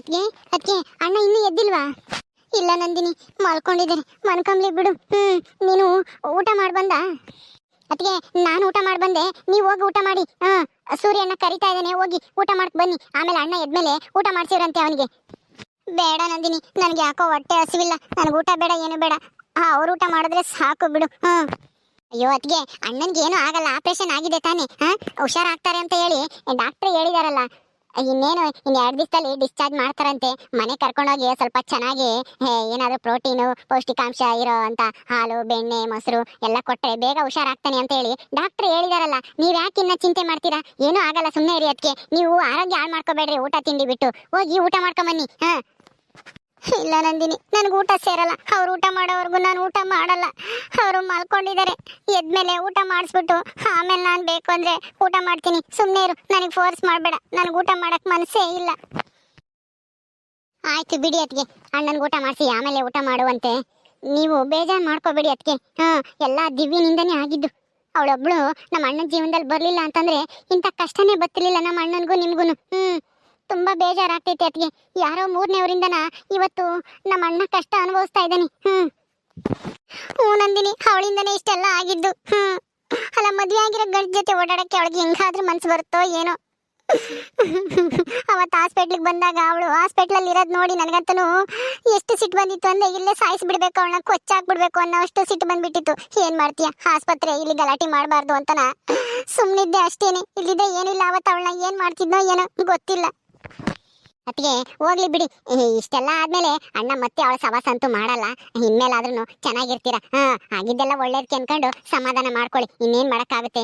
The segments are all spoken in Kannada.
ಅದ್ಗೆ ಅದ್ಕೆ ಅಣ್ಣ ಇನ್ನೂ ಎದ್ದಿಲ್ವಾ? ಇಲ್ಲ ನಂದಿನಿ, ಮಲ್ಕೊಂಡಿದ್ದೀನಿ. ಮನ್ಕಂಬ್ಲಿ ಬಿಡು. ಹ್ಮ್, ನೀನು ಊಟ ಮಾಡಿ ಬಂದ? ಅದಕ್ಕೆ ನಾನು ಊಟ ಮಾಡಿ ಬಂದೆ. ನೀವು ಹೋಗಿ ಊಟ ಮಾಡಿ. ಹಾ, ಸೂರ್ಯಣ್ಣ ಕರಿತಾ ಇದ್ದಾನೆ. ಹೋಗಿ ಊಟ ಮಾಡಕ್ ಬನ್ನಿ. ಆಮೇಲೆ ಅಣ್ಣ ಎದ್ಮೇಲೆ ಊಟ ಮಾಡ್ಸಿವ್ರಂತೆ ಅವನಿಗೆ. ಬೇಡ ನಂದಿನಿ, ನನಗೆ ಯಾಕೋ ಹೊಟ್ಟೆ ಹಸಿವಿಲ್ಲ. ನನಗೆ ಊಟ ಬೇಡ, ಏನು ಬೇಡ. ಹಾ, ಅವ್ರು ಊಟ ಮಾಡಿದ್ರೆ ಸಾಕು ಬಿಡು. ಹ್ಮ್. ಅಯ್ಯೋ ಅದ್ಗೆ ಅಣ್ಣನ್ಗೆ ಏನೂ ಆಗಲ್ಲ. ಆಪರೇಷನ್ ಆಗಿದೆ ತಾನೇ. ಹಾ, ಹುಷಾರಾಗ್ತಾರೆ ಅಂತ ಹೇಳಿ. ಡಾಕ್ಟ್ರ್ ಹೇಳಿದಾರಲ್ಲ. ಇನ್ನೇನು ಇನ್ನು ಎರಡು ದಿವಸದಲ್ಲಿ ಡಿಸ್ಚಾರ್ಜ್ ಮಾಡ್ತಾರಂತೆ. ಮನೆ ಕರ್ಕೊಂಡೋಗಿ ಸ್ವಲ್ಪ ಚೆನ್ನಾಗಿ ಏನಾದ್ರು ಪ್ರೋಟೀನು ಪೌಷ್ಟಿಕಾಂಶ ಇರೋ ಅಂತ ಹಾಲು, ಬೆಣ್ಣೆ, ಮೊಸರು ಎಲ್ಲ ಕೊಟ್ಟರೆ ಬೇಗ ಹುಷಾರಾಗ್ತಾನೆ ಅಂತ ಹೇಳಿ ಡಾಕ್ಟ್ರ್ ಹೇಳಿದಾರಲ್ಲ, ನೀವು ಯಾಕೆ ಇನ್ನ ಚಿಂತೆ ಮಾಡ್ತೀರಾ? ಏನೂ ಆಗಲ್ಲ ಸುಮ್ಮನೆ ಇರಿ ಅದಕ್ಕೆ ನೀವು ಆರೋಗ್ಯ ಹಾಳು ಮಾಡ್ಕೋಬೇಡ್ರಿ, ಊಟ ತಿಂಡಿ ಬಿಟ್ಟು. ಹೋಗಿ ಊಟ ಮಾಡ್ಕೊಂಬನ್ನಿ. ಹಾ. ಇಲ್ಲ ನಂದಿನಿ, ನನಗೆ ಊಟ ಸೇರಲ್ಲ. ಅವ್ರು ಊಟ ಮಾಡೋವರೆಗೂ ನಾನು ಊಟ ಮಾಡಲ್ಲ. ಅವರು ಮಲ್ಕೊಂಡಿದ್ದಾರೆ ಎದ್ಮೇಲೆ ಊಟ ಮಾಡಿಸ್ಬಿಟ್ಟು ಆಮೇಲೆ ನಾನು ಬೇಕು ಅಂದ್ರೆ ಊಟ ಮಾಡ್ತೀನಿ. ಸುಮ್ಮನೆ ಇರು, ನನಗೆ ಫೋರ್ಸ್ ಮಾಡಬೇಡ. ನನಗೆ ಊಟ ಮಾಡಕ್ ಮನಸ್ಸೇ ಇಲ್ಲ. ಆಯ್ತು ಬಿಡಿ ಅದಕ್ಕೆ ಅಣ್ಣನಿಗೆ ಊಟ ಮಾಡಿಸಿ, ಆಮೇಲೆ ಊಟ ಮಾಡುವಂತೆ. ನೀವು ಬೇಜಾರು ಮಾಡ್ಕೋಬೇಡಿ ಅದಕ್ಕೆ ಹಾ, ಎಲ್ಲ ದಿವ್ಯನಿಂದನೇ ಆಗಿದ್ದು. ಅವಳೊಬ್ಳು ನಮ್ಮ ಅಣ್ಣನ ಜೀವನದಲ್ಲಿ ಬರಲಿಲ್ಲ ಅಂತಂದ್ರೆ ಇಂಥ ಕಷ್ಟನೇ ಬರ್ತಿರ್ಲಿಲ್ಲ ನಮ್ಮ ಅಣ್ಣನಿಗೂ ನಿಮಗೂ ಹ್ಮ್. ತುಂಬಾ ಬೇಜಾರಾಗ್ತೈತೆ ಅತ್ಗೆ ಯಾರೋ ಮೂರನೇವರಿಂದನ ಇವತ್ತು ನಮ್ಮ ಅಣ್ಣ ಕಷ್ಟ ಅನುಭವಿಸ್ತಾ ಇದ್ದಾನೆ. ಹ್ಮ್. ಹ್ಞೂ ನಂದಿನಿ, ಅವಳಿಂದನೇ ಇಷ್ಟೆಲ್ಲ ಆಗಿದ್ದು. ಹ್ಮ್. ಅಲ್ಲ ಮದ್ವೆ ಆಗಿರೋ ಗಂಡ ಜೊತೆ ಓಡಾಡಕ್ಕೆ ಅವಳಿಗೆ ಹೆಂಗಾದ್ರೂ ಮನ್ಸು ಬರುತ್ತೋ ಏನೋ. ಅವತ್ತು ಹಾಸ್ಪಿಟ್ಲಿಗೆ ಬಂದಾಗ ಅವಳು ಹಾಸ್ಪಿಟ್ಲಲ್ಲಿ ಇರೋದು ನೋಡಿ ನನಗಂತೂ ಎಷ್ಟು ಸಿಟ್ಟು ಬಂದಿತ್ತು ಅಂದರೆ ಇಲ್ಲೇ ಸಾಯಿಸ್ಬಿಡ್ಬೇಕು, ಅವಳನ್ನ ಕೊಚ್ಚಾಕ್ಬಿಡ್ಬೇಕು ಅನ್ನೋ ಅಷ್ಟು ಸಿಟ್ಟು ಬಂದ್ಬಿಟ್ಟಿತ್ತು. ಏನು ಮಾಡ್ತೀಯ? ಆಸ್ಪತ್ರೆ ಇಲ್ಲಿ ಗಲಾಟೆ ಮಾಡಬಾರ್ದು ಅಂತನ. ಸುಮ್ಮನಿದ್ದೆ ಅಷ್ಟೇನೆ. ಇಲ್ಲಿದೆ ಏನಿಲ್ಲ, ಅವತ್ತು ಅವಳನ್ನ ಏನು ಮಾಡ್ತಿದ್ನೋ ಏನೋ ಗೊತ್ತಿಲ್ಲ. ಅತ್ತಿಗೆ, ಹೋಗ್ಲಿ ಬಿಡಿ. ಇಷ್ಟೆಲ್ಲ ಆದ್ಮೇಲೆ ಅಣ್ಣ ಮತ್ತೆ ಅವಳ ಸವಾಸ ಅಂತೂ ಮಾಡಲ್ಲ. ಇನ್ಮೇಲಾದ್ರೂ ಚೆನ್ನಾಗಿರ್ತೀರ? ಹಾ, ಆಗಿದ್ದೆಲ್ಲ ಒಳ್ಳೇದಕ್ಕೆ ಅನ್ಕೊಂಡು ಸಮಾಧಾನ ಮಾಡ್ಕೊಳ್ಳಿ. ಇನ್ನೇನ್ ಮಾಡಕ್ಕಾಗುತ್ತೆ?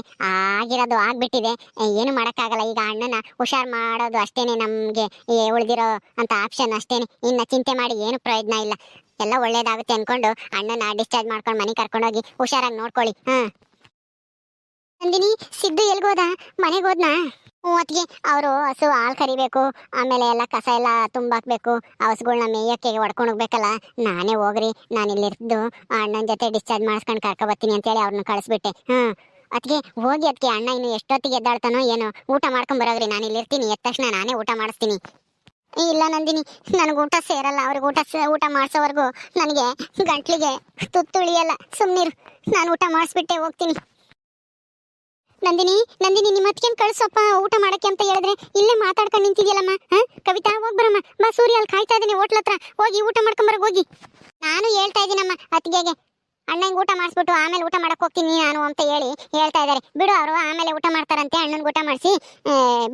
ಆಗಿರೋದು ಆಗ್ಬಿಟ್ಟಿದೆ. ಏನು ಮಾಡೋಕ್ಕಾಗಲ್ಲ. ಈಗ ಅಣ್ಣನ ಹುಷಾರ್ ಮಾಡೋದು ಅಷ್ಟೇನೆ ನಮ್ಗೆ. ಉಳ್ದಿರೋ ಅಂತ ಆಪ್ಷನ್ ಅಷ್ಟೇನೆ. ಇನ್ನ ಚಿಂತೆ ಮಾಡಿ ಏನು ಪ್ರಯೋಜನ ಇಲ್ಲ. ಎಲ್ಲ ಒಳ್ಳೇದಾಗುತ್ತೆ ಅನ್ಕೊಂಡು ಅಣ್ಣನ ಡಿಸ್ಚಾರ್ಜ್ ಮಾಡ್ಕೊಂಡು ಮನೆ ಕರ್ಕೊಂಡೋಗಿ ಹುಷಾರಾಗಿ ನೋಡ್ಕೊಳ್ಳಿ. ಹಾ. ನಂದಿನಿ, ಸಿದ್ದು ಎಲ್ಗೋದ ಮನೆಗೆ ಹೋದ್ನಾ? ಅತ್ತಿಗೆ. ಅವರು ಹಸು, ಹಾಲು ಕರಿಬೇಕು. ಆಮೇಲೆ ಎಲ್ಲ ಕಸ ಎಲ್ಲ ತುಂಬಾಕ್ಬೇಕು ಹಸುಗಳನ್ನ ಹಸುಗಳ್ನ ಮೇಯಕ್ಕೆ ಹೊಡ್ಕೊಂಡು ಹೋಗ್ಬೇಕಲ್ಲ. ನಾನೇ ಹೋಗ್ರಿ. ನಾನು ಇಲ್ಲಿರ್ದು. ಅಣ್ಣನ ಜೊತೆ ಡಿಸ್ಚಾರ್ಜ್ ಮಾಡಿಸ್ಕೊಂಡು ಕರ್ಕೊ ಬರ್ತೀನಿ ಅಂತೇಳಿ ಅವ್ರನ್ನ ಕಳಿಸ್ಬಿಟ್ಟೆ. ಹ್ಞೂ. ಅದಕ್ಕೆ ಹೋಗಿ ಅದಕ್ಕೆ ಅಣ್ಣ ಇನ್ನು ಎಷ್ಟೊತ್ತಿಗೆ ಎದ್ದಾಳ್ತಾನೋ ಏನೋ. ಊಟ ಮಾಡ್ಕೊಂಡ್ ಬರೋಗ್ರಿ. ನಾನು ಇಲ್ಲಿರ್ತೀನಿ. ಎದ್ದ ತಕ್ಷಣ ನಾನೇ ಊಟ ಮಾಡಿಸ್ತೀನಿ. ಇಲ್ಲ ನಂದಿನಿ. ನನಗೆ ಊಟ ಸೇರಲ್ಲ. ಅವ್ರಿಗೆ ಊಟ ಊಟ ಮಾಡಿಸೋವರೆಗೂ. ನನಗೆ ಗಂಟ್ಲಿಗೆ ತುತ್ತುಳಿಯಲ್ಲ ಸುಮ್ಮನಿರು ನಾನು ಊಟ ಮಾಡಿಸ್ಬಿಟ್ಟೆ, ಹೋಗ್ತೀನಿ. ನಂದಿನಿ ನಂದಿನಿ ನಿಮ್ಮ ಅತ್ತಿಗೆ ಕಳ್ಸಪ್ಪ ಊಟ ಮಾಡಕ್ಕೆ ಅಂತ ಹೇಳಿದ್ರೆ ಇಲ್ಲೇ ಮಾತಾಡ್ಕೊಂಡು ನಿಂತಿದ್ಯಲ್ಲಮ್ಮ ಕವಿತಾ, ಹೋಗಿ ಬರಮ್ಮ. ಬಾ ಸೂರ್ಯ ಅಲ್ಲಿ ಕಾಯ್ತಾ ಇದ್ದೀನಿ ಹೋಟ್ಲ ಹತ್ರ. ಹೋಗಿ ಊಟ ಮಾಡ್ಕೊಂಬರಕ್ ಹೋಗಿ. ನಾನು ಹೇಳ್ತಾ ಇದ್ದೀನಮ್ಮ ಅತ್ತಿಗೆಗೆ. ಅಣ್ಣಂಗೆ ಊಟ ಮಾಡಿಸ್ಬಿಟ್ಟು ಆಮೇಲೆ ಊಟ ಮಾಡಕ್ ಹೋಗ್ತೀನಿ ನಾನು ಅಂತ ಹೇಳಿ ಹೇಳ್ತಾ ಇದ್ದಾರೆ. ಬಿಡು ಅವರು, ಆಮೇಲೆ ಊಟ ಮಾಡ್ತಾರಂತೆ ಅಣ್ಣನ ಊಟ ಮಾಡಿಸಿ.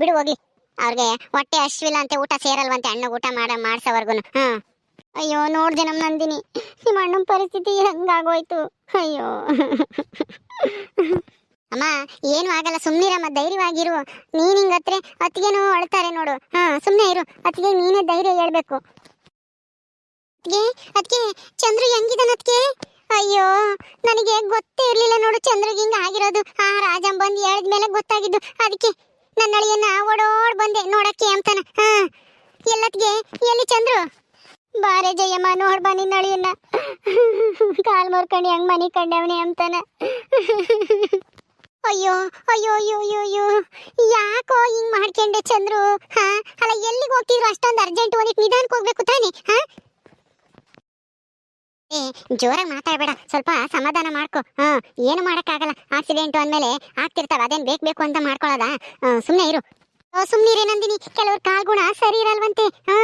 ಬಿಡು ಹೋಗ್ಲಿ ಅವ್ರಿಗೆ ಹೊಟ್ಟೆ ಅಶ್ವಿಲ್ಲ ಅಂತ, ಊಟ ಸೇರಲ್ವಂತೆ ಅಣ್ಣ ಊಟ ಮಾಡ ಮಾಡ್ಸೋವರ್ಗು ಹಾ. ಅಯ್ಯೋ ನೋಡ್ದೆ ನಮ್ಮ ನಂದಿನಿ. ನಿಮ್ಮ ಅಣ್ಣನ ಪರಿಸ್ಥಿತಿ ಹಂಗಾಗೋಯ್ತು? ಅಯ್ಯೋ. ಅಮ್ಮ, ಏನು ಆಗಲ್ಲ ಸುಮ್ಮನಿರಮ್ಮ ಧೈರ್ಯವಾಗಿರು. ನೀನು ಹಿಂಗತ್ರೆ ಅತ್ತಿಗೆನೂ ಅಳ್ತಾರೆ ನೋಡು. ಹಾ ಸುಮ್ಮನೆ ಇರು. ಅತ್ತಿಗೆ ನೀನೇ ಧೈರ್ಯ ಹೇಳ್ಬೇಕು. ಅತ್ತಿಗೆ ಅತ್ತಿಗೆ, ಚಂದ್ರು ಹೆಂಗಿದಾನ ಅತ್ತಿಗೆ? ಅಯ್ಯೋ, ನನಗೆ ಗೊತ್ತೇ ಇರಲಿಲ್ಲ ನೋಡು, ಚಂದ್ರಿಗೆ ಹಿಂಗ ಆಗಿರೋದು. ಆ ರಾಜಂ ಬಂದು ಹೇಳಿದ್ಮೇಲೆ ಗೊತ್ತಾಗಿದ್ದು ಅದಕ್ಕೆ ನನ್ನ ಅಳಿಯನ್ನ ಓಡೋಡ್ ಬಂದೆ ನೋಡಕ್ಕೆ ಅಂತಾನ. ಹಾ ಎಲ್ಲತ್ಗೆ ಎಲ್ಲಿ ಚಂದ್ರು? ಬಾರೆ ಜಯಮ್ಮ, ನೋಡ್ ಬಾ ನಿನ್ನ ಅಳಿಯನ್ನ. ಕಾಲ್ ಮುರ್ಕೊಂಡು ಹೆಂಗ್ ಮನಿ ಕಂಡವನೆ ಅಂತಾನ. ಅಯ್ಯೋ ಅಯ್ಯೋ ಅಯ್ಯೋ ಅಯ್ಯೋ ಅಯ್ಯೋ. ಯಾಕೋ ಹಿಂಗ್ ಮಾಡ್ಕೊಂಡೆ ಚಂದ್ರು? ಹಾ? ಅಲ್ಲ, ಎಲ್ಲಿಗೆ ಹೋಗ್ತಿದ್ರು? ಅಷ್ಟೊಂದು ಅರ್ಜೆಂಟ್ ಒಂದಿಟ್ಟು ನಿಧಾನಕ್ಕೆ ಹೋಗ್ಬೇಕು ತಾನೆ, ಹಾ? ಏ, ಜೋರಾಗಿ ಮಾತಾಡ್ಬೇಡ. ಸ್ವಲ್ಪ ಸಮಾಧಾನ ಮಾಡ್ಕೊ. ಹಾ, ಏನು ಮಾಡೋಕ್ಕಾಗಲ್ಲ. ಆಕ್ಸಿಡೆಂಟ್ ಅಂದಮೇಲೆ ಆಗ್ತಿರ್ತಾವ. ಅದೇನು ಬೇಕು ಬೇಕು ಅಂತ ಮಾಡ್ಕೊಳ್ಳೋದ ಸುಮ್ಮನೆ ಇರು. ಸುಮ್ಮನಿರಿ ನಂದಿನಿ. ಕೆಲವ್ರ ಕಾಲ್ಗುಣ ಸರಿ ಇರಲ್ವಂತೆ. ಹಾ.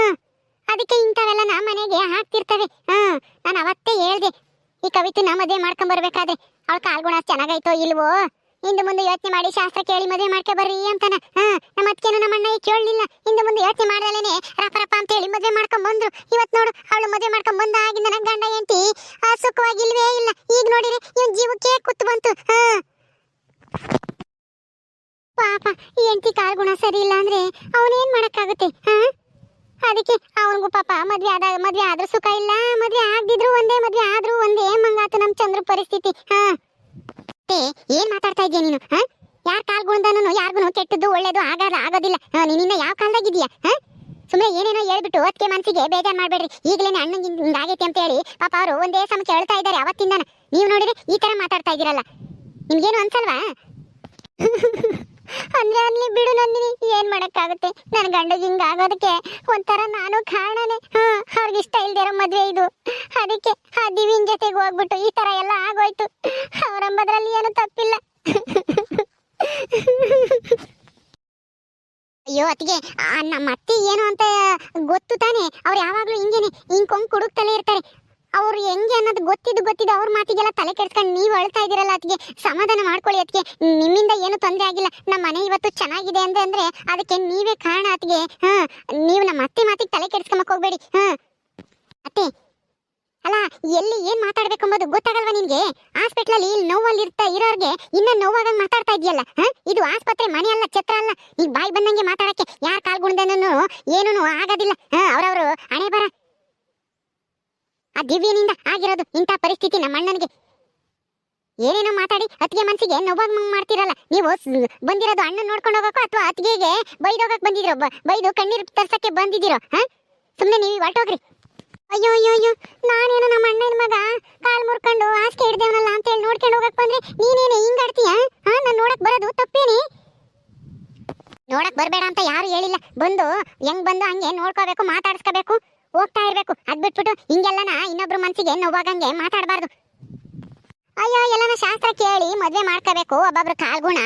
ಅದಕ್ಕೆ ಇಂಥವೆಲ್ಲ ನಮ್ಮ ಮನೆಗೆ ಹಾಕ್ತಿರ್ತವೆ ಹಾ, ನಾನು ಅವತ್ತೇ ಹೇಳ್ದೆ. ಈ ಕವಿತನ ಮದುವೆ ಮಾಡ್ಕೊಂಡ್ ಬರ್ಬೇಕಾದ್ರೆ ಅವಳ ಕಾಲ್ಗುಣ ಚೆನ್ನಾಗೈತೋ ಇಲ್ವೋ? ಹಿಂದೆ ಮುಂದೆ ಯೋಚನೆ ಮಾಡಿ ಶಾಸ್ತ್ರ ಕೇಳಿ ಮದುವೆ ಮಾಡ್ಕೊ ಬರ್ರಿ ಅಂತಾನ. ನಮ್ಮ ಅತ್ತಿಗೆನು ನಮ್ಮ ಅಣ್ಣ ಕೇಳಲಿಲ್ಲ. ಇಂದು ಮುಂದೆ ಯೋಚನೆ ಮಾಡ್ದಲೇನೆ ರಪ್ಪ ರಪ್ಪ ಅಂತ ಹೇಳಿ ಮದುವೆ ಮಾಡ್ಕೊಂಡ್ ಬಂದ್ರು. ಇವತ್ ನೋಡು, ಅವಳು ಮದುವೆ ಮಾಡ್ಕೊಂಡ್ ಬಂದಾಗಿಂದ ನನ್ನ ಗಂಡ ಹೆಂಡತಿ ಸುಖವಾಗಿಲ್ವೇ ಇಲ್ಲ. ಈಗ ನೋಡಿರಿ, ಇವನ್ ಜೀವಕ್ಕೆ ಕುತ್ತು ಬಂತು. ಹಾ. ಪಾಪ, ಈ ಹೆಂಡತಿ ಕಾಲ್ಗುಣ ಸರಿ ಇಲ್ಲ ಅಂದ್ರೆ ಅವನೇನ್ ಮಾಡಕ್ಕಾಗುತ್ತೆ? ಹಾ? ಅದಕ್ಕೆ ಅವನಿಗೂ ಪಾಪ ಮದ್ವೆ ಆದಾಗ ಮದ್ವೆ ಆದ್ರೂ ಸುಖ ಇಲ್ಲ, ಮದ್ವೆ ಆಗದಿದ್ರು ಒಂದೇ, ಮದ್ವೆ ಆದ್ರೂ ಒಂದೇ. ಮಂಗಾತು ನಮ್ ಚಂದ್ರ ಪರಿಸ್ಥಿತಿ. ಹಾ. ಏ, ಏನ್ ಮಾತಾಡ್ತಾ ಇದೀಯ ನೀನು ಯಾರ ಕಾಲ್ಗುಣದನು ಯಾರಿಗೂ ಕೆಟ್ಟದ್ದು ಒಳ್ಳೇದು ಆಗಲ್ಲ, ಆಗೋದಿಲ್ಲ. ನೀನಿನ್ನ ಯಾವ ಕಾಲದಾಗಿದೀಯ ಸುಮ್ಮನೆ ಏನೇನೋ ಹೇಳ್ಬಿಟ್ಟು ಅದಕ್ಕೆ ಮನಸ್ಸಿಗೆ ಬೇಜಾರು ಮಾಡ್ಬೇಡ್ರಿ. ಈಗಲೇ ಅಣ್ಣಂಗೆ ಹಿಂಗಾಗೈತೆ ಅಂತ ಹೇಳಿ ಪಾಪ ಅವರು ಒಂದೇ ಸಮ ಕೇಳ್ತಾ ಇದ್ದಾರೆ ಅವತ್ತಿಂದ ನೀವು ನೋಡಿದ್ರೆ ಈ ತರ ಮಾತಾಡ್ತಾ ಇದೀರಲ್ಲ ನಿಮ್ಗೇನು ಅನ್ಸಲ್ವಾ? ಅಂದ್ರೆ ಅಲ್ಲಿ ಬಿಡು ನಂದಿನಿ, ಏನ್ ಮಾಡಕ್ಕಾಗುತ್ತೆ? ನನ್ನ ಗಂಡಗೆ ಹಿಂಗಾಗೋದಕ್ಕೆ ಒಂಥರ ನಾನು ಕಾರಣನೇ. ಹಾ, ಅವ್ರಿಗೆ ಇಷ್ಟ ಇಲ್ದಿರೋ ಮದ್ವೆ ಇದು. ಅದಕ್ಕೆ ಆ ದಿವಿನ್ ಜೊತೆಗೆ ಹೋಗ್ಬಿಟ್ಟು ಈ ತರ ಎಲ್ಲ ಆಗೋಯ್ತು. ಅವರಂಬದ್ರಲ್ಲಿ ಏನು ತಪ್ಪಿಲ್ಲ. ಅಯ್ಯೋ, ಅತ್ತಿಗೆ ನಮ್ಮ ಅತ್ತೆ ಏನು ಅಂತ ಗೊತ್ತು ತಾನೆ? ಅವ್ರು ಯಾವಾಗ್ಲೂ ಹಿಂಗೇನೆ, ಹಿಂಗ್ ಕುಡುಕ್ತಲೇ ಇರ್ತಾರೆ. ಅವ್ರು ಹೆಂಗೆ ಅನ್ನೋದು ಗೊತ್ತಿದ್ದು ಗೊತ್ತಿದ್ದು ಅವ್ರ ಮಾತಿಗೆಲ್ಲ ತಲೆ ಕೆಡ್ಸ್ಕೊಂಡು ನೀವು ಅಳ್ತಾ ಇದ್ದೀರಲ್ಲ ಅದಕ್ಕೆ ಸಮಾಧಾನ ಮಾಡ್ಕೊಳ್ಳಿ ಅದಕ್ಕೆ ನಿಮ್ಮಿಂದ ಏನು ತೊಂದರೆ ಆಗಿಲ್ಲ. ನಮ್ಮ ಮನೆ ಇವತ್ತು ಚೆನ್ನಾಗಿದೆ ಅಂದ್ರೆ ಅಂದ್ರೆ ಅದಕ್ಕೆ ನೀವೇ ಕಾರಣ ಅತ್ತಿಗೆ. ಹಾ ನೀವು ನಮ್ಮ ಅತ್ತೆ ಮಾತಿಗೆ ತಲೆ ಕೆಡ್ಸ್ಕೊಂಬಕ್ ಹೋಗ್ಬೇಡಿ. ಹಾ ಅತ್ತೆ ಅಲ್ಲ, ಎಲ್ಲಿ ಏನ್ ಮಾತಾಡ್ಬೇಕು ಅಂಬೋದು ಗೊತ್ತಾಗಲ್ವಾ ನಿನ್ಗೆ? ಹಾಸ್ಪಿಟ್ಲಲ್ಲಿ ನೋವಲ್ಲಿ ಇರ್ತಾ ಇರೋರ್ಗೆ ಇನ್ನ ನೋವಾಗ ಮಾತಾಡ್ತಾ ಇದೆಯಲ್ಲ ಇದು ಆಸ್ಪತ್ರೆ, ಮನೆ ಅಲ್ಲ, ಛತ್ರ ಅಲ್ಲ. ಈಗ ಬಾಯಿ ಬಂದಂಗೆ ಮಾತಾಡಕ್ಕೆ ಯಾರ ಕಾಲ್ಗುಣ್ದನೂ ಏನೂ ಆಗೋದಿಲ್ಲ ಅವ್ರವ್ರು, ಹಣೆ ಬರ. ಆ ದಿವ್ಯನಿಂದ ಆಗಿರೋದು ಇಂಥ ಪರಿಸ್ಥಿತಿ ನಮ್ಮ ಅಣ್ಣನಿಗೆ. ಏನೇನೋ ಮಾತಾಡಿ ಅತ್ತಿಗೆ ಮನಸ್ಸಿಗೆ ನೋವಾಗ ಮಾಡ್ತಿರಲ್ಲ. ನೀವು ಬಂದಿರೋದು ಅಣ್ಣ ನೋಡ್ಕೊಂಡು ಹೋಗಕ್ಕೋ ಅಥವಾ ಅತ್ತಿಗೆಗೆ ಬೈದೋಗಕ್ ಬಂದಿದಿರೋ ಬೈದು ಕಣ್ಣೀರು ತರ್ಸಕ್ಕೆ ಬಂದಿದ್ದೀರೋ, ಹಾ? ಸುಮ್ಮನೆ ನೀವು ಹೊರಟೋಗ್ರಿ ಅಯ್ಯೋ ಅಯ್ಯೋ ಅಯ್ಯೋ, ನಾನೇನು ನಮ್ಮ ಅಣ್ಣನ ಮಗ, ಕಾಲ್ ಮುರ್ಕೊಂಡು ಹಾಸಿಗೆ ಹಿಡ್ದೇವನಲ್ಲ ಅಂತ ಹೇಳಿ ನೋಡ್ಕೊಂಡು ಹೋಗಕ್ ಬಂದ್ರೆ ನೀನೇನೆ ಹಿಂಗಾಡ್ತೀಯಾ ಹಾ ನಾನು ನೋಡಕ್ ಬರೋದು ತಪ್ಪೇನೆ? ನೋಡಕ್ ಬರಬೇಡ ಅಂತ ಯಾರು ಹೇಳಿಲ್ಲ. ಬಂದು, ಹೆಂಗ್ ಬಂದು ಹಂಗೆ ನೋಡ್ಕೋಬೇಕು, ಮಾತಾಡ್ಸ್ಕೋಬೇಕು, ಹೋಗ್ತಾ ಇರ್ಬೇಕು. ಅದ್ ಬಿಟ್ಬಿಟ್ಟು ಹಿಂಗೆಲ್ಲನ ಇನ್ನೊಬ್ರು ಮನ್ಸಿಗೆ ನೋವಾಗಂಗೆ ಮಾತಾಡಬಾರ್ದು. ಅಯ್ಯೋ, ಎಲ್ಲನ ಶಾಸ್ತ್ರ ಕೇಳಿ ಮದ್ವೆ ಮಾಡ್ಕೋಬೇಕು, ಒಬ್ಬೊಬ್ರು ಕಾಲ್ಗುಣ.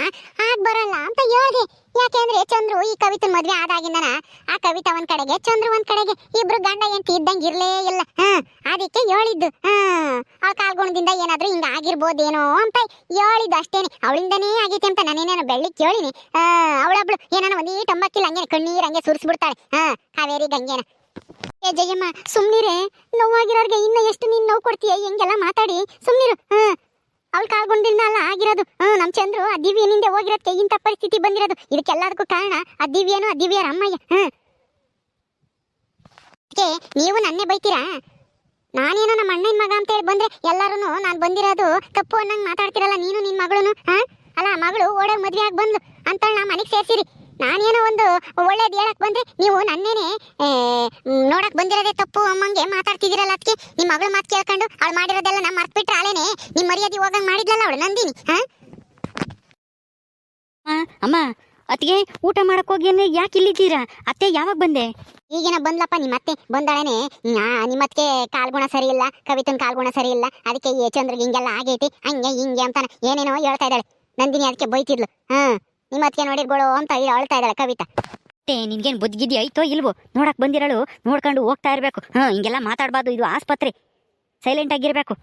ಆಗ ಬರಲ್ಲ ಅಂತ ಹೇಳ್ದೆ. ಯಾಕೆಂದ್ರೆ ಚಂದ್ರು ಈ ಕವಿತನ್ ಮದ್ವೆ ಆದಾಗಿಂದನ ಆ ಕವಿತಾ ಒಂದ್ ಕಡೆಗೆ, ಚಂದ್ರು ಒಂದ್ ಕಡೆಗೆ. ಇಬ್ರು ಗಂಡ ಎಂತಿ ಇದ್ದಂಗೆ ಇರ್ಲೇ ಇಲ್ಲ. ಹಾ, ಅದಕ್ಕೆ ಹೇಳಿದ್ದು. ಹಾ ಆ ಕಾಲ್ಗುಣದಿಂದ ಏನಾದ್ರೂ ಹಿಂಗ ಆಗಿರ್ಬೋದೇನೋ ಅಂತ ಹೇಳಿದ್ದು ಅಷ್ಟೇನೆ. ಅವಳಿಂದನೇ ಆಗೈತೆ ಅಂತ ನಾನೇನೇನೋ ಬೆಳ್ಳಿ ಕೇಳಿನಿ. ಅವಳೊಬ್ಳು ಏನಾನ ಒಂದೀಟ್ ಅಂಬಕ್ಕಿಲ್ಲ ಹಂಗೆ ಕಣ್ಣೀರ್ ಹಂಗೆ ಸುರಿಸ್ಬಿಡ್ತಾಳೆ. ಹಾ, ಕಾವೇರಿ ಗಂಗೆನ. ಏ ಜಯಮ್ಮ, ಸುಮ್ನಿರೇ. ನೋವಾಗಿರೋರ್ಗೆ ಇನ್ನ ಎಷ್ಟು ನೀನ್ ನೋವು ಕೊಡ್ತೀಯ? ಹೆಂಗೆಲ್ಲ ಮಾತಾಡಿ. ಸುಮ್ನಿರು. ಹಾ. ಅವಳ ಕಾಲ್ಗೊಂಡಿಂದ ಅಲ್ಲ ಆಗಿರೋದು. ಹ್ಮ್ ನಮ್ ಚಂದ್ರು ಆ ದಿವ್ಯನಿಂದ ಹೋಗಿರೋದಕ್ಕೆ ಇಂಥ ಪರಿಸ್ಥಿತಿ ಬಂದಿರೋದು. ಇದಕ್ಕೆಲ್ಲದಕ್ಕೂ ಕಾರಣ ಆ ದಿವ್ಯನು, ಆ ದಿವ್ಯರ ಅಮ್ಮಯ್ಯ. ಅದಕ್ಕೆ ನೀವು ನನ್ನೇ ಬೈತೀರಾ? ನಾನೇನೋ ನಮ್ಮ ಅಣ್ಣನ ಮಗ ಅಂತ ಹೇಳಿ ಬಂದ್ರೆ ಎಲ್ಲಾರು ನಾನು ಬಂದಿರೋದು ತಪ್ಪು ಅನ್ನಂಗ್ ಮಾತಾಡ್ತಿರಲ್ಲ ನೀನು ನಿನ್ ಮಗಳು ಹ? ಅಲ್ಲ ಮಗಳು ಓಡೋಗ್ ಮದುವೆ ಆಗಿ ಬಂದು ಅಂತ ನಾ ಮನೆಗೆ ಸೇರ್ಸಿರಿ. ನಾನೇನೋ ಒಂದು ಒಳ್ಳೇದು ಹೇಳಕ್ ಬಂದ್ರೆ ನೀವು ನನ್ನೇನೆ ನೋಡಕ್ ಬಂದಿರೋದೇ ತಪ್ಪು ಅಮ್ಮಂಗೆ ಮಾತಾಡ್ತಿದ್ದೀರಲ್ಲ ಅದಕ್ಕೆ? ನಿಮ್ಮ ಮಗಳ ಮಾತು ಕೇಳ್ಕೊಂಡು ಅವಳು ಮಾಡಿರೋದೆಲ್ಲ ನಾ ಮರ್ತ್ಬಿಟ್ರೆ ಅಲೇನೆ ನಿಮ್ಮ ಮರ್ಯಾದೆ ಹೋಗಂಗ್ ಮಾಡಿದ್ಲಲ್ಲ ಅವಳು ನಂದಿನಿ ಹಾ? ಅಮ್ಮ ಅತ್ತಿಗೆ ಊಟ ಮಾಡಕ್ ಹೋಗಿ ಅಂದ್ರೆ ಯಾಕೆ ಇಲ್ಲಿದ್ದೀರಾ? ಅತ್ತೆ ಯಾವಾಗ ಬಂದೆ? ಈಗಿನ ಬಂದ್ಲಪ್ಪ ನಿಮ್ಮ ಅತ್ತೆ ಬಂದಾಳೇನೆ. ನಿಮ್ಮ ಅತ್ತೆ ಕಾಲ್ಗುಣ ಸರಿ ಇಲ್ಲ ಕವಿತನ್ ಕಾಲ್ಗುಣ ಸರಿ ಇಲ್ಲ. ಅದಕ್ಕೆ ಚಂದ್ರಿಗೆ ಹಿಂಗೆಲ್ಲ ಆಗೈತಿ ಹಂಗೆ ಹಿಂಗೆ ಅಂತಾನೆ. ಏನೇನೋ ಹೇಳ್ತಾ ಇದ್ದಾಳೆ. ನಂದಿನಿ ಅದಕ್ಕೆ ಬೈತಿದ್ಲು ಹಾ. ನಿಮ್ಮ ಅತ್ತಿಗೆ ನೋಡಿರ್ಗೋಳು ಅಂತ ಹೇಳಿ ಅಳ್ತಾ ಇದ್ದಾಳೆ ಕವಿತಾ. ಮತ್ತೆ ನಿನ್ಗೇನು ಬುದ್ಧಿಗಿದ್ದಿ ಐತೋ ಇಲ್ವೋ? ನೋಡಕ್ ಬಂದಿರಳು ನೋಡ್ಕೊಂಡು ಹೋಗ್ತಾ ಇರ್ಬೇಕು. ಹಾ ಹಿಂಗೆಲ್ಲ ಮಾತಾಡ್ಬಾರ್ದು ಇದು ಆಸ್ಪತ್ರೆ. ಸೈಲೆಂಟ್ ಆಗಿರ್ಬೇಕು.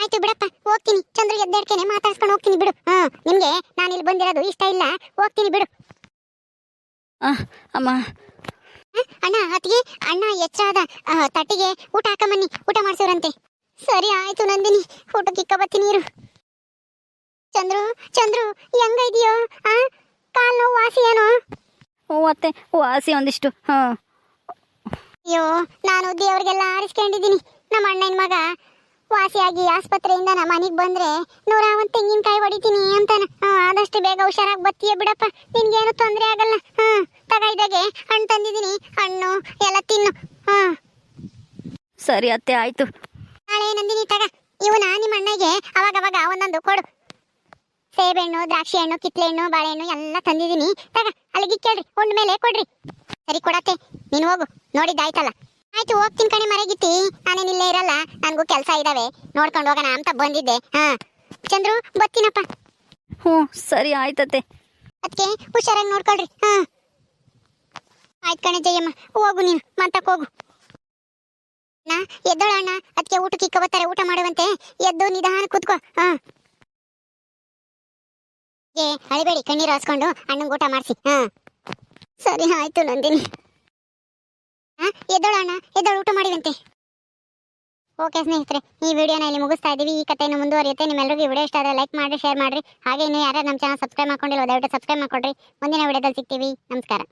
ಆಯ್ತು ಬಿಡಪ್ಪ ಹೋಗ್ತೀನಿ. ಚಂದ್ರ ಎದ್ದೇಡ್ಕೇನೆ ಮಾತಾಡ್ಸ್ಕೊಂಡು ಹೋಗ್ತೀನಿ ಬಿಡು. ಹಾ ನಿಮ್ಗೆ ನಾನು ಇಲ್ಲಿ ಬಂದಿರೋದು ಇಷ್ಟ ಇಲ್ಲ. ಹೋಗ್ತೀನಿ ಬಿಡು. ಅಮ್ಮ? ಅಣ್ಣ ಅತ್ತಿಗೆ ಅಣ್ಣ ಹೆಚ್ಚಾದ ತಟ್ಟಿಗೆ ಊಟ ಹಾಕಮ್ಮನ್ನಿ. ಊಟ ಮಾಡ್ಸೋರಂತೆ. ಸರಿ ಆಯ್ತು ನಂದಿನಿ ಊಟಕ್ಕೆ ಇಕ್ಕ ಬರ್ತೀನಿ ನೀರು ಚಂದ್ರು ಚಂದ್ರು ಹೆಂಗೈದಿಯೋ? ಆ ಕಾಲ್ ನೋವು ವಾಸಿ ಏನು? ಓ ಅತ್ತೆ ವಾಸಿ ಒಂದಿಷ್ಟು ಹಾ. ಅಯ್ಯೋ ನಾನು ದೇವ್ರಿಗೆಲ್ಲ ಆರಿಸ್ಕೊಂಡಿದ್ದೀನಿ. ನಮ್ಮ ಅಣ್ಣನ ಮಗ ವಾಸಿಯಾಗಿ ಆಸ್ಪತ್ರೆಯಿಂದ ನಮ್ಮ ಮನೆಗೆ ಬಂದ್ರೆ ನೂರ ಒಂದು ತೆಂಗಿನಕಾಯಿ ಹೊಡಿತೀನಿ ಅಂತಾನೆ. ಹಾಂ ಆದಷ್ಟು ಬೇಗ ಹುಷಾರಾಗಿ ಬತ್ತೀಯ ಬಿಡಪ್ಪ. ನಿನ್ಗೇನು ತೊಂದರೆ ಆಗಲ್ಲ. ಹ್ಮ್ ತಗ ಇದಾಗೆ ಹಣ್ಣು ತಂದಿದ್ದೀನಿ. ಹಣ್ಣು ಎಲ್ಲ ತಿನ್ನು. ಹಾಂ. ಸರಿ ಅತ್ತೆ ಆಯ್ತು. ನಾಳೆ ನಂದಿನಿ ತಗ. ಇವನ ನಿಮ್ಮ ಅಣ್ಣಗೆ ಅವಾಗ ಅವಾಗ ಒಂದೊಂದು ಕೊಡು. ಸೇಬೆಹಣ್ಣು ದ್ರಾಕ್ಷಿ ಹಣ್ಣು ಕಿತ್ಲೆ ಹಣ್ಣು ಬಾಳೆಹಣ್ಣು ಎಲ್ಲ ತಂದಿದ್ದೀನಿ. ತಗ ಅಲ್ಲಿಗೆ ಕೇಳ್ರಿ ಉಂಡ ಮೇಲೆ ಕೊಡ್ರಿ. ಸರಿ ಕೊಡತ್ತೆ ನೀನು ಹೋಗು. ನೋಡಿದ್ದಾಯ್ತಲ್ಲ ಆಯ್ತು ಹೋಗ್ತೀನಿ ಕಣಿ ಮರಗಿತ್ತಿ. ನಾನೇನ್ ಇಲ್ಲೇ ಇರಲ್ಲ ನನಗೂ ಕೆಲಸ ಇದಾವೆ. ನೋಡ್ಕೊಂಡು ಹೋಗೋಣ ಅಂತ ಬಂದಿದ್ದೆ. ಹಾ. ಚಂದ್ರು ಬತ್ತೀನಪ್ಪ. ಹ್ಞೂ ಸರಿ ಆಯ್ತತ್ತೆ. ಅದಕ್ಕೆ ಹುಷಾರಾಗಿ ನೋಡ್ಕೊಳ್ರಿ. ಹಾ. ಆಯ್ತು ಕಣೆ ಜಯಮ್ಮ ಹೋಗು ನೀನು ಮಂತಕ್ಕೆ ಹೋಗು. ನಾ ಎದ್ದೋಳಣ್ಣ ಅದಕ್ಕೆ ಊಟಕ್ಕೆ ಇಕ್ಕ ಬರ್ತಾರೆ ಊಟ ಮಾಡುವಂತೆ. ಎದ್ದು ನಿಧಾನ ಕೂತ್ಕೋ. ಹಾ. ಏ, ಅಳಿಬೇಡಿ, ಕಣ್ಣೀರು ಹಾಸ್ಕೊಂಡು ಅಣ್ಣಂಗೆ ಊಟ ಮಾಡಿಸಿ. ಹಾ. ಸರಿ, ಆಯ್ತು ನಂದಿನಿ. ಹಾ ಎದ್ದೋಳಣ್ಣ ಎದ್ದೋಳು ಊಟ ಮಾಡಿವಂತೆ. ಓಕೆ ಸ್ನೇಹಿತರೆ, ಈ ವಿಡಿಯೋನ ಇಲ್ಲಿ ಮುಗಿಸ್ತಾ ಇದ್ದೀವಿ ಈ ಕಥೆಯನ್ನು ಮುಂದುವರಿಯುತ್ತೆ. ನಿಮ್ಮೆಲ್ಲರಿಗೂ ವಿಡಿಯೋ ಇಷ್ಟ ಆದರೆ ಲೈಕ್ ಮಾಡಿ ಶೇರ್ ಮಾಡಿರಿ. ಹಾಗೆ ಇನ್ನು ಯಾರು ನಮ್ಮ ಚಾನಲ್ ಸಬ್ಸ್ಕ್ರೈಬ್ ಮಾಡ್ಕೊಂಡಿಲ್ಲ ದಯವಿಟ್ಟು ಸಬ್ಸ್ಕ್ರೈಬ್ ಮಾಡ್ಕೊಡ್ರಿ. ಮುಂದಿನ ವಿಡಿಯೋದಲ್ಲಿ ಸಿಗ್ತೀವಿ. ನಮಸ್ಕಾರ.